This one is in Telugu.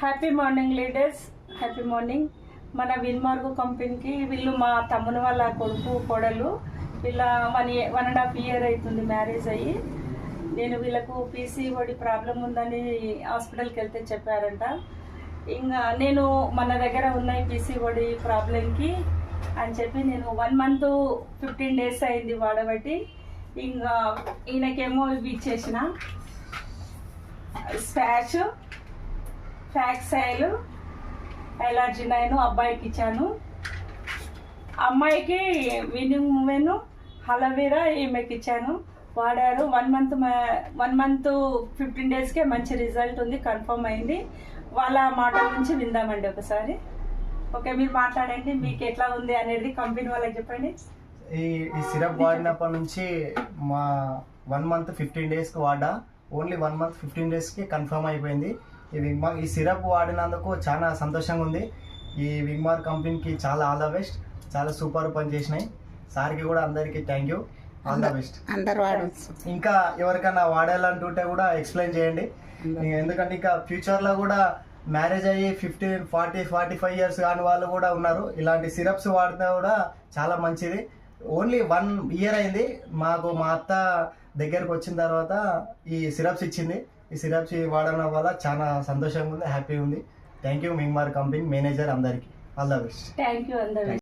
Happy morning leaders happy morning. మన విన్మార్గు కంపెనీకి వీళ్ళు మా తమ్ముని వాళ్ళ కొడుకు కోడలు వీళ్ళ one one and half year అవుతుంది మ్యారేజ్ అయ్యి. నేను వీళ్ళకు పీసీఓడి ప్రాబ్లం ఉందని హాస్పిటల్కి వెళ్తే చెప్పారంట. ఇంకా నేను మన దగ్గర ఉన్న ఈ పీసీఓడి ప్రాబ్లంకి అని చెప్పి నేను వన్ మంత్ ఫిఫ్టీన్ డేస్ అయింది వాడబట్టి. ఇంకా ఈయనకేమో ఇవి ఇచ్చేసిన స్పాచ్ ఫ్యాక్సైల్ ఎలర్జీ నేను అబ్బాయికి ఇచ్చాను. అమ్మాయికి వినిమెను హలవీరా ఈమెకి ఇచ్చాను. వాడారు. One month one month fifteen డేస్కే మంచి రిజల్ట్ ఉంది కన్ఫర్మ్ అయింది. వాళ్ళ మాటల నుంచి విందామండి ఒకసారి. ఓకే మీరు మాట్లాడండి మీకు ఎట్లా ఉంది అనేది కంపెనీ వాళ్ళకి చెప్పండి. ఈ సిరప్ వాడినప్పటి నుంచి మా వన్ మంత్ ఫిఫ్టీన్ డేస్కి వాడా. ఓన్లీ వన్ మంత్ ఫిఫ్టీన్ డేస్కి కన్ఫర్మ్ అయిపోయింది. ఈ విగ్మార్ ఈ సిరప్ వాడినందుకు చాలా సంతోషంగా ఉంది. ఈ విగ్మార్ కంపెనీకి చాలా ఆల్ ద బెస్ట్. చాలా సూపర్ పని చేసినాయి. సార్కి కూడా అందరికీ thank you. All the best. అందరు వాడచ్చు. ఇంకా ఎవరికైనా వాడాలంటుంటే కూడా ఎక్స్ప్లెయిన్ చేయండి. ఎందుకంటే ఇంకా ఫ్యూచర్లో కూడా మ్యారేజ్ అయ్యి fifteen forty forty five years కాని వాళ్ళు కూడా ఉన్నారు. ఇలాంటి సిరప్స్ వాడితే కూడా చాలా మంచిది. ఓన్లీ వన్ ఇయర్ అయింది. మాకు మా అత్త దగ్గరకు వచ్చిన తర్వాత ఈ సిరప్స్ ఇచ్చింది. ఈ సిరప్స్ వాడడం వల్ల చాలా సంతోషంగా ఉంది హ్యాపీ ఉంది. థ్యాంక్ యూ మింగ్ మార్ కంపెనీ మేనేజర్ అందరికీ all the best thank you